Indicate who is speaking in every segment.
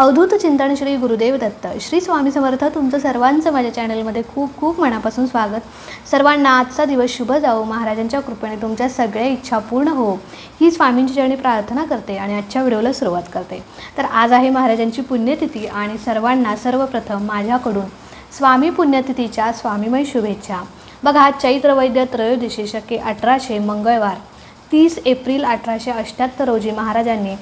Speaker 1: अवधूत चिंतन श्री गुरुदेव दत्त. श्री स्वामी समर्थ तुमचं सर्वांचं माझ्या चॅनलमध्ये खूप खूप मनापासून स्वागत. सर्वांना आजचा दिवस शुभ जावो. महाराजांच्या कृपेने तुमच्या सगळ्या इच्छा पूर्ण हो. ही स्वामींची चरणी प्रार्थना करते आणि आजच्या व्हिडिओला सुरुवात करते. तर आज आहे महाराजांची पुण्यतिथी आणि सर्वांना सर्वप्रथम माझ्याकडून स्वामी पुण्यतिथीच्या स्वामीमय शुभेच्छा. बघा आज चैत्र वैद्य त्रयोदशी शके अठराशे मंगळवार तीस एप्रिल अठराशे अठ्ठ्याहत्तर रोजी महाराजांनी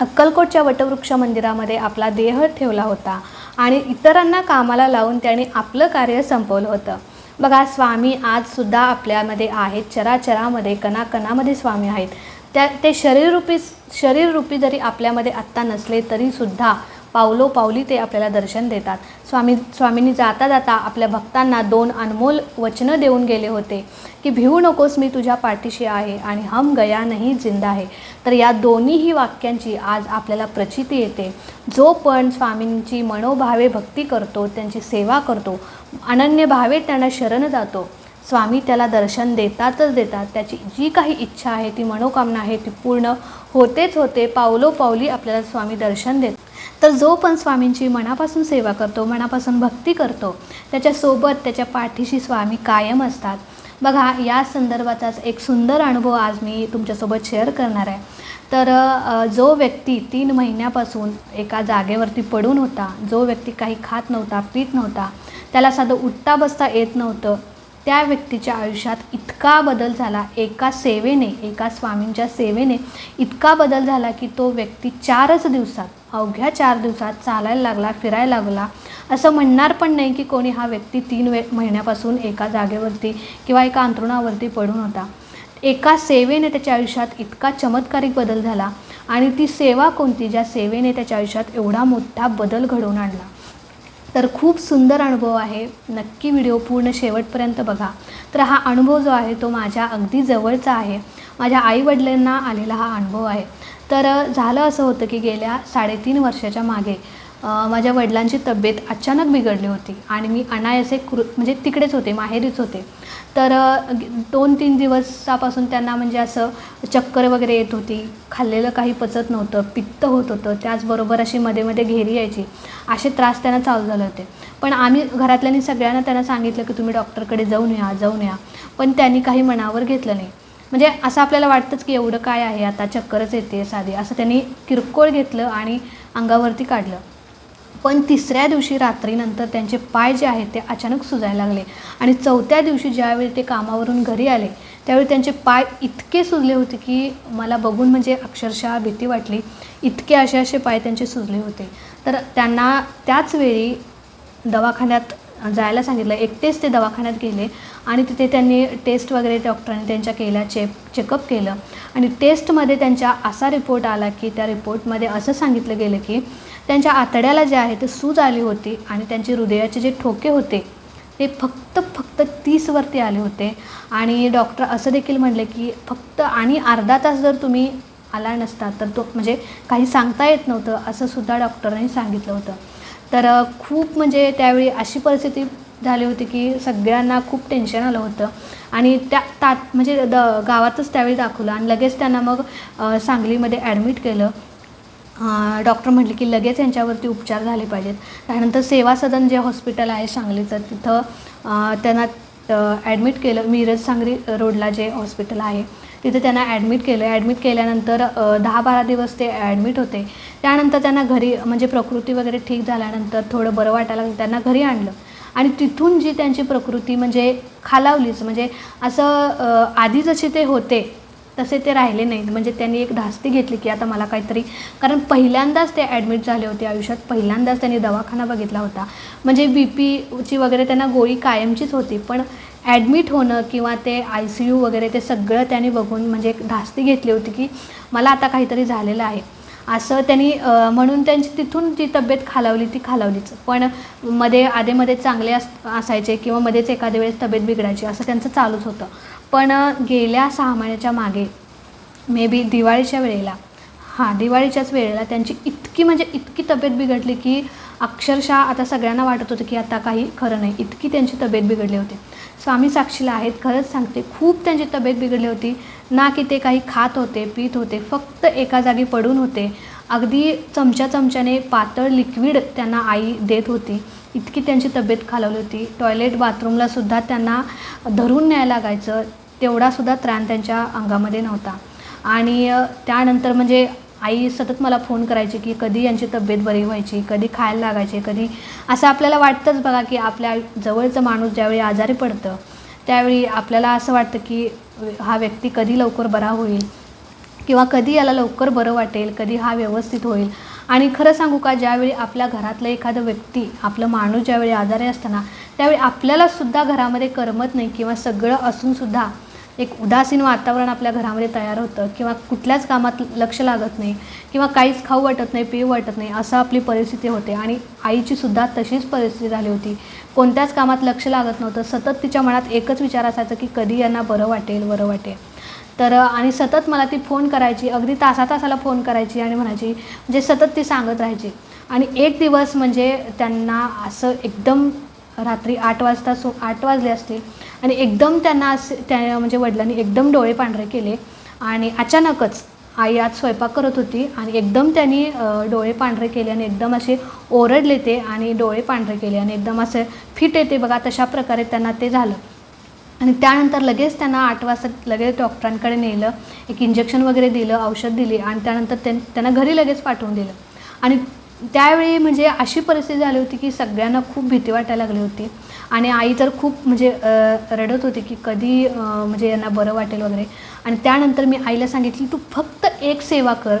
Speaker 1: अक्कलकोटच्या वटवृक्ष मंदिरामध्ये आपला देह ठेवला होता आणि इतरांना कामाला लावून त्याने आपलं कार्य संपवलं होतं. बघा स्वामी आजसुद्धा आपल्यामध्ये आहेत चराचरामध्ये कणाकणामध्ये स्वामी आहेत. त्या ते शरीररूपी शरीररूपी जरी आपल्यामध्ये आत्ता नसले तरीसुद्धा पावलो पावली ते आपल्याला दर्शन देतात. स्वामी स्वामींनी जाता जाता आपल्या भक्तांना दोन अनमोल वचनं देऊन गेले होते की भिवू नकोस मी तुझ्या पाठीशी आहे आणि हम गया नाही जिंदा आहे तर या दोन्हीही वाक्यांची आज आपल्याला प्रचिती येते. जो पण स्वामींची मनोभावे भक्ती करतो त्यांची सेवा करतो अनन्य भावे त्यांना शरण जातो. स्वामी त्याला दर्शन देतातच देतात. त्याची जी काही इच्छा आहे ती मनोकामना आहे ती पूर्ण होतेच होते. पावलो पावली आपल्याला स्वामी दर्शन देत तर जो पण स्वामींची मनापासून सेवा करतो मनापासून भक्ती करतो त्याच्यासोबत त्याच्या पाठीशी स्वामी कायम असतात. बघा या संदर्भाचाच एक सुंदर अनुभव आज मी तुमच्यासोबत शेअर करणार आहे. तर जो व्यक्ती तीन महिन्यापासून एका जागेवरती पडून होता जो व्यक्ती काही खात नव्हता पीत नव्हता त्याला साधं उठता बसता येत नव्हतं त्या व्यक्तीच्या आयुष्यात इतका बदल झाला एका सेवेने एका स्वामींच्या सेवेने इतका बदल झाला की तो व्यक्ती चारच दिवसात अवघ्या चार दिवसात चालायला लागला फिरायला लागला. असं म्हणणार पण नाही की कोणी हा व्यक्ती तीन वे महिन्यापासून एका जागेवरती किंवा एका अंतरुणावरती पडून होता. एका सेवेने त्याच्या आयुष्यात इतका चमत्कारिक बदल झाला आणि ती सेवा कोणती? ज्या सेवेने त्याच्या आयुष्यात एवढा मोठा बदल घडवून आणला. तर खूप सुंदर अनुभव आहे. नक्की व्हिडिओ पूर्ण शेवटपर्यंत बघा. तर हा अनुभव जो आहे तो माझ्या अगदी जवळचा आहे. माझ्या आईवडिलांना आलेला हा अनुभव आहे. तर झालं असं होतं की गेल्या साडेतीन वर्षाच्या मागे माझ्या वडिलांची तब्येत अचानक बिघडली होती आणि मी अनायसे कृ म्हणजे तिकडेच होते माहेरीच होते. तर दोन तीन दिवसापासून त्यांना म्हणजे असं चक्कर वगैरे येत होती खाल्लेलं काही पचत नव्हतं पित्त होत होतं त्याचबरोबर अशी मध्ये मध्ये घेरी यायची असे त्रास त्यांना चालू झाले होते. पण आम्ही घरातल्यांनी सगळ्यांना त्यांना सांगितलं की तुम्ही डॉक्टरकडे जाऊन या जाऊन या. पण त्यांनी काही मनावर घेतलं नाही. म्हणजे असं आपल्याला वाटतंच की एवढं काय आहे आता चक्करच येते साधी असं त्यांनी किरकोळ घेतलं आणि अंगावरती काढलं. पण तिसऱ्या दिवशी रात्रीनंतर त्यांचे पाय जे आहेत ते अचानक सुजायला लागले. आणि चौथ्या दिवशी ज्यावेळी ते कामावरून घरी आले त्यावेळी त्यांचे पाय इतके सुजले होते की मला बघून म्हणजे अक्षरशः भीती वाटली. इतके असे असे पाय त्यांचे सुजले होते. तर त्यांना त्याच वेळी दवाखान्यात जायला सांगितलं. एकटेच ते दवाखान्यात गेले आणि तिथे त्यांनी टेस्ट वगैरे डॉक्टरांनी त्यांच्या केल्या चेक चेकअप केलं. आणि टेस्टमध्ये त्यांच्या असा रिपोर्ट आला की त्या रिपोर्टमध्ये असं सांगितलं गेलं की त्यांच्या आतड्याला जे आहे ते सूज आली होती आणि त्यांचे हृदयाचे जे ठोके होते ते फक्त फक्त तीसवरती आले होते. आणि डॉक्टर असं देखील म्हणले की फक्त आणि अर्धा तास जर तुम्ही आला नसता तर तो म्हणजे काही सांगता येत नव्हतं असं सुद्धा डॉक्टरांनी सांगितलं होतं. तर खूप म्हणजे त्यावेळी अशी परिस्थिती झाली होती की सगळ्यांना खूप टेन्शन आलं होतं. आणि त्या तात म्हणजे द गावातच त्यावेळी दाखवलं आणि लगेच त्यांना मग सांगलीमध्ये ॲडमिट केलं. डॉक्टर म्हटले की लगेच यांच्यावरती उपचार झाले पाहिजेत. त्यानंतर सेवा सदन जे हॉस्पिटल आहे सांगलीचं तिथं त्यांना ॲडमिट केलं. मिरज सांगली रोडला जे हॉस्पिटल आहे तिथे त्यांना ॲडमिट केलं. ॲडमिट केल्यानंतर दहा बारा दिवस ते ॲडमिट होते. त्यानंतर त्यांना घरी म्हणजे प्रकृती वगैरे ठीक झाल्यानंतर थोडं बरं वाटायला त्यांना घरी आणलं. आणि तिथून जी त्यांची प्रकृती म्हणजे खालावलीच. म्हणजे असं आधी जशी ते होते तसे ते राहिले नाहीत. म्हणजे त्यांनी एक धास्ती घेतली की आता मला काहीतरी कारण पहिल्यांदाच ते ॲडमिट झाले होते आयुष्यात. पहिल्यांदाच त्यांनी दवाखाना बघितला होता. म्हणजे बी पीची वगैरे त्यांना गोळी कायमचीच होती पण ॲडमिट होणं किंवा ते आय सी यू वगैरे ते सगळं त्यांनी बघून म्हणजे एक धास्ती घेतली होती की मला आता काहीतरी झालेलं आहे. असं त्यांनी म्हणून त्यांची तिथून जी तब्येत खालावली ती खालावलीच. पण मध्ये आधेमध्ये चांगले अस असायचे किंवा मध्येच एखाद्या वेळेस तब्येत बिघडायची असं त्यांचं चालूच होतं. पण गेल्या सहा महिन्याच्या मागे मे बी दिवाळीच्या वेळेला हां दिवाळीच्याच वेळेला त्यांची इतकी म्हणजे इतकी तब्येत बिघडली की अक्षरशः आता सगळ्यांना वाटत होतं की आता काही खरं नाही. इतकी त्यांची तब्येत बिघडली होती. स्वामी साक्षीला आहेत खरंच सांगते खूप त्यांची तब्येत बिघडली होती. ना की ते काही खात होते पित होते फक्त एका जागी पडून होते. अगदी चमच्या चमच्याने पातळ लिक्विड त्यांना आई देत होती. इतकी त्यांची तब्येत खालावली होती. टॉयलेट बाथरूमला सुद्धा त्यांना धरून न्यायला लागायचं. तेवढासुद्धा त्राण त्यांच्या अंगामध्ये नव्हता. आणि त्यानंतर म्हणजे आई सतत मला फोन करायची की कधी यांची तब्येत बरी व्हायची कधी खायला लागायची कधी असं आपल्याला वाटतंच बघा की आपल्या जवळचं माणूस ज्यावेळी आजारी पडतं त्यावेळी आपल्याला असं वाटतं की हा व्यक्ती कधी लवकर बरा होईल किंवा कधी याला लवकर बरं वाटेल कधी हा व्यवस्थित होईल. आणि खरं सांगू का ज्यावेळी आपल्या घरातलं एखादं व्यक्ती आपलं माणूस ज्यावेळी आजारी असताना त्यावेळी आपल्यालासुद्धा घरामध्ये करमत नाही किंवा सगळं असूनसुद्धा एक उदासीन वातावरण आपल्या घरामध्ये तयार होतं किंवा कुठल्याच कामात लक्ष लागत नाही किंवा काहीच खाऊ वाटत नाही पिऊ वाटत नाही असं आपली परिस्थिती होते. आणि आईची सुद्धा तशीच परिस्थिती झाली होती. कोणत्याच कामात लक्ष लागत नव्हतं. सतत तिच्या मनात एकच विचार असायचा की कधी यांना बरं वाटेल बरं वाटेल. तर आणि सतत मला ती फोन करायची अगदी तासा तासाला फोन करायची आणि म्हणायची म्हणजे सतत ती सांगत राहायची. आणि एक दिवस म्हणजे त्यांना असं एकदम रात्री आठ वाजता सो आठ वाजले असतील. आणि एकदम त्यांना असे त्या म्हणजे वडिलांनी एकदम डोळे पांढरे केले. आणि अचानकच आई आज स्वयंपाक करत होती आणि एकदम त्यांनी डोळे पांढरे केले आणि एकदम असे ओरडले ते आणि डोळे पांढरे केले आणि एकदम असं फिट येते. बघा तशा प्रकारे त्यांना ते झालं. आणि त्यानंतर लगेच त्यांना आठ वाजता लगेच डॉक्टरांकडे नेलं एक इंजेक्शन वगैरे दिलं औषध दिली आणि त्यानंतर त्यां त्यांना घरी लगेच पाठवून दिलं. आणि त्यावेळी म्हणजे अशी परिस्थिती झाली होती की सगळ्यांना खूप भीती वाटायला लागली होती. आणि आई तर खूप म्हणजे रडत होती की कधी म्हणजे यांना बरं वाटेल वगैरे. आणि त्यानंतर मी आईला सांगितली तू फक्त एक सेवा कर.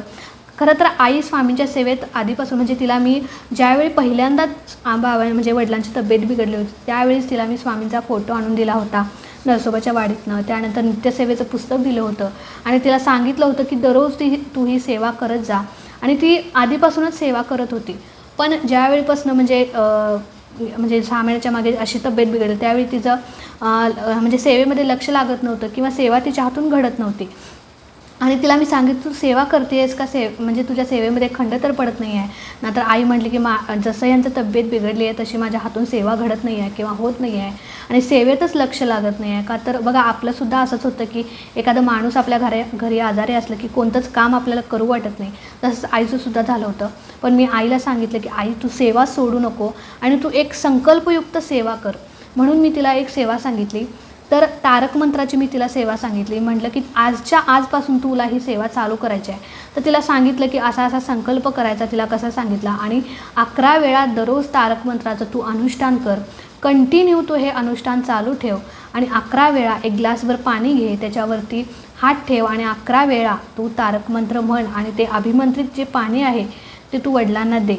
Speaker 1: खरं तर आई स्वामींच्या सेवेत आधीपासून म्हणजे तिला मी ज्यावेळी पहिल्यांदाच आंबा म्हणजे वडिलांची तब्येत बिघडली होती त्यावेळीच तिला मी स्वामींचा फोटो आणून दिला होता नरसोबाच्या वाडीतनं. त्यानंतर नित्यसेवेचं पुस्तक दिलं होतं. आणि तिला सांगितलं होतं की दररोज ती तू ही सेवा करत जा. आणि ती आधीपासूनच सेवा करत होती. पण ज्यावेळीपासून म्हणजे म्हणजे सहा महिन्याच्या मागे अशी तब्येत बिघडली त्यावेळी तिचं ल- म्हणजे सेवेमध्ये लक्ष लागत नव्हतं किंवा सेवा तिच्या हातून घडत नव्हती. आणि तिला मी सांगितलं तू सेवा करते आहेस का सेव म्हणजे तुझ्या सेवेमध्ये खंड तर पडत नाही आहे नाहीतर आई म्हटली की मा जसं यांचं तब्येत बिघडली आहे तशी माझ्या हातून सेवा घडत नाही आहे किंवा होत नाही आहे आणि सेवेतच लक्ष लागत नाही आहे का तर बघा आपलंसुद्धा असंच होतं की एखादं माणूस आपल्या घरा घरी आजारी असलं की कोणतंच काम आपल्याला करू वाटत नाही. तसंच आईचंसुद्धा झालं होतं. पण मी आईला सांगितलं की आई तू सेवा सोडू नको आणि तू एक संकल्पयुक्त सेवा कर. म्हणून मी तिला एक सेवा सांगितली. तर तारक मंत्राची मी तिला सेवा सांगितली. म्हटलं की आजच्या आजपासून तुला ही सेवा चालू करायची आहे. तर तिला सांगितलं की असा असा संकल्प करायचा तिला कसा सांगितला. आणि अकरा वेळा दररोज तारक मंत्राचं तू अनुष्ठान कर. कंटिन्यू तू हे अनुष्ठान चालू ठेव. आणि अकरा वेळा एक ग्लासभर पाणी घे. त्याच्यावरती हात ठेव आणि अकरा वेळा तू तारक मंत्र म्हण आणि ते अभिमंत्रित जे पाणी आहे ते तू वडिलांना दे.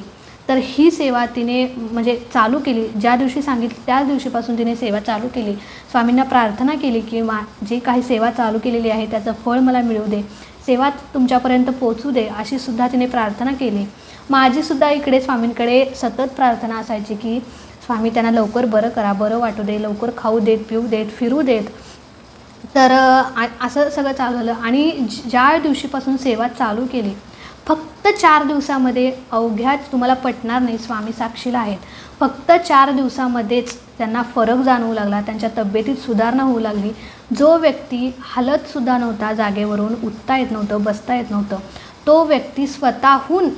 Speaker 1: तर ही सेवा तिने म्हणजे चालू केली. ज्या दिवशी सांगितली त्याच दिवशीपासून तिने सेवा चालू केली. स्वामींना प्रार्थना केली की मा जी काही सेवा चालू केलेली आहे त्याचं फळ मला मिळू दे. सेवा तुमच्यापर्यंत पोचू दे अशी सुद्धा तिने प्रार्थना केली. माझीसुद्धा इकडे स्वामींकडे सतत प्रार्थना असायची की स्वामी त्यांना लवकर बरं करा बरं वाटू दे लवकर खाऊ देत पिऊ देत फिरू देत. तर असं सगळं चालू झालं. आणि ज्या दिवशीपासून सेवा चालू केली फक्त चार दिवसामध्ये अवघ्या तुम्हाला पटणार नाही स्वामी साक्षीला आहेत. फक्त चार दिवसामध्येच त्यांना फरक जाणवू लागला त्यांच्या तब्येतीत सुधारणा होऊ लागली. जो व्यक्ती हलतसुद्धा नव्हता जागेवरून उठता येत नव्हतं बसता येत नव्हतं तो व्यक्ती स्वतःहून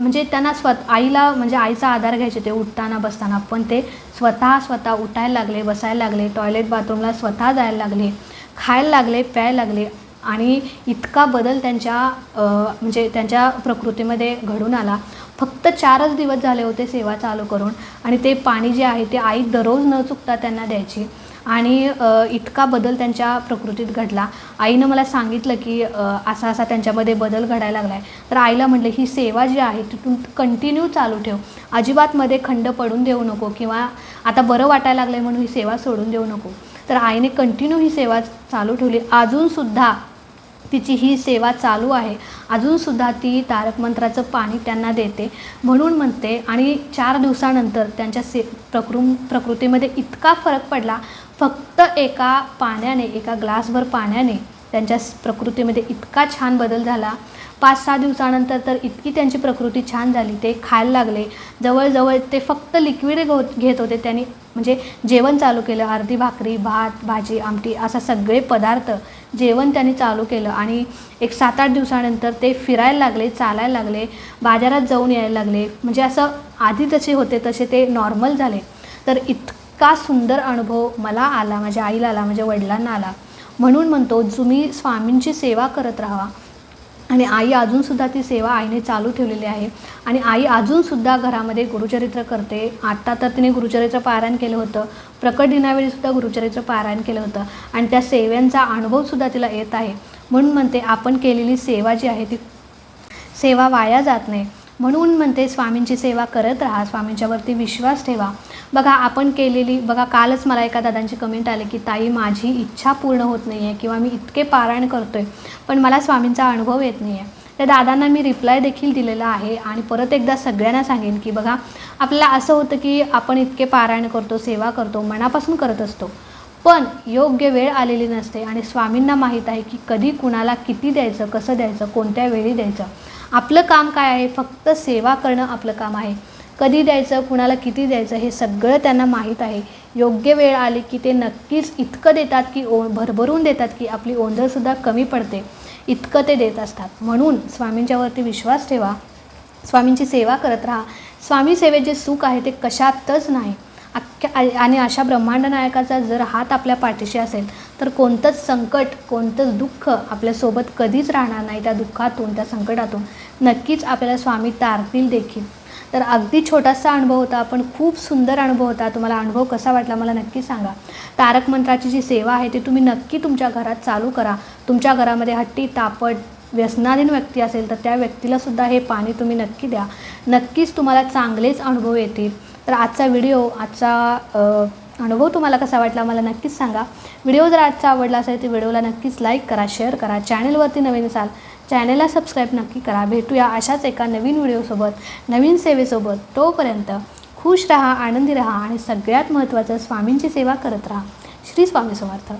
Speaker 1: म्हणजे त्यांना स्वत आईला म्हणजे आईचा आधार घ्यायचे ते उठताना बसताना पण ते स्वतः स्वतः उठायला लागले बसायला लागले टॉयलेट बाथरूमला स्वतः जायला लागले खायला लागले प्यायला लागले. आणि इतका बदल त्यांच्या म्हणजे त्यांच्या प्रकृतीमध्ये घडून आला. फक्त चारच दिवस झाले होते सेवा चालू करून आणि ते पाणी जे आहे ते आई दररोज न चुकता त्यांना द्यायची. आणि इतका बदल त्यांच्या प्रकृतीत घडला. आईनं मला सांगितलं की असा असा त्यांच्यामध्ये बदल घडायला लागला आहे तर आईला म्हटलं ही सेवा जी आहे ती तू कंटिन्यू चालू ठेव. अजिबातमध्ये खंड पडून देऊ नको किंवा आता बरं वाटायला लागलं आहे म्हणून ही सेवा सोडून देऊ नको. तर आईने कंटिन्यू ही सेवा चालू ठेवली. अजूनसुद्धा तिची ही सेवा चालू आहे. अजूनसुद्धा ती तारक मंत्राचं पाणी त्यांना देते. म्हणून म्हणते आणि चार दिवसानंतर त्यांच्या से प्रकृ प्रकृतीमध्ये इतका फरक पडला फक्त एका पाण्याने एका ग्लासभर पाण्याने त्यांच्या प्रकृतीमध्ये इतका छान बदल झाला. पाच सहा दिवसानंतर तर इतकी त्यांची प्रकृती छान झाली. ते खायला लागले. जवळजवळ ते फक्त लिक्विड घेत होते. त्यांनी म्हणजे जेवण चालू केलं. अर्धी भाकरी भात भाजी आमटी असा सगळे पदार्थ जेवण त्यांनी चालू केलं. आणि एक सात आठ दिवसानंतर ते फिरायला लागले चालायला लागले बाजारात जाऊन यायला लागले. म्हणजे असं आधी जसे होते तसे ते नॉर्मल झाले. तर इतका सुंदर अनुभव मला आला. माझ्या आईला आला माझ्या वडिलांना आला. म्हणून म्हणतो तुम्ही स्वामींची सेवा करत राहा आणि आई अजूनसुद्धा ती सेवा आईने चालू ठेवलेली आहे. आणि आई अजूनसुद्धा घरामध्ये गुरुचरित्र करते. आत्ता तर तिने गुरुचरित्र पारायण केलं होतं. प्रकट दिनावेळीसुद्धा गुरुचरित्र पारायण केलं होतं. आणि त्या सेवेंचा अनुभवसुद्धा तिला येत आहे. म्हणून म्हणते आपण केलेली सेवा जी आहे ती सेवा वाया जात नाही. म्हणून म्हणते स्वामींची सेवा करत राहा स्वामींच्यावरती विश्वास ठेवा. बघा आपण केलेली बघा कालच मला एका दादांची कमेंट आले की ताई माझी इच्छा पूर्ण होत नाही आहे किंवा मी इतके पारायण करतो आहे पण मला स्वामींचा अनुभव येत नाही आहे त्या दादांना मी रिप्लाय देखील दिलेला आहे आणि परत एकदा सगळ्यांना सांगेन की बघा आपल्याला असं होतं की आपण इतके पारायण करतो सेवा करतो मनापासून करत असतो पण योग्य वेळ आलेली नसते आणि स्वामींना माहीत आहे की कधी कुणाला किती द्यायचं कसं द्यायचं कोणत्या वेळी द्यायचं. आपलं काम काय आहे? फक्त सेवा करणं आपलं काम आहे. कधी द्यायचं कुणाला किती द्यायचं हे सगळं त्यांना माहीत आहे. योग्य वेळ आली की ते नक्कीच इतकं देतात की ओ भरभरून देतात की आपली ओंधळसुद्धा कमी पडते. इतकं ते देत असतात. म्हणून स्वामींच्यावरती विश्वास ठेवा. स्वामींची सेवा करत राहा. स्वामी सेवेत जे सुख आहे ते कशातच नाही. अख्ख्या आणि अशा ब्रह्मांड नायकाचा जर हात आपल्या पाठीशी असेल तर कोणतंच संकट कोणतंच दुःख आपल्यासोबत कधीच राहणार नाही त्या दुःखातून त्या संकटातून. नक्कीच आपल्याला स्वामी तारतील देखील. तर अगदी छोटासा अनुभव होता पण खूप सुंदर अनुभव होता. तुम्हाला अनुभव कसा वाटला मला नक्की सांगा. तारक मंत्राची जी सेवा आहे ती तुम्ही नक्की तुमच्या घरात चालू करा. तुमच्या घरामध्ये हट्टी तापट व्यसनाधीन व्यक्ती असेल तर त्या व्यक्तीलासुद्धा हे पाणी तुम्ही नक्की द्या. नक्कीच तुम्हाला चांगलेच अनुभव येतील. तर आजचा व्हिडिओ आजचा अनुभव तुम्हाला कसा वाटला मला नक्कीच सांगा. व्हिडिओ जर आजचा आवडला असेल तर व्हिडिओला नक्कीच लाईक करा शेअर करा. चॅनलवरती नवीन असाल चॅनलला सबस्क्राईब नक्की करा. भेटूया अशाच एका नवीन व्हिडिओसोबत नवीन सेवेसोबत. तोपर्यंत खुश रहा आनंदी रहा आणि सगळ्यात महत्त्वाचं स्वामींची सेवा करत राहा. श्री स्वामी समर्थ.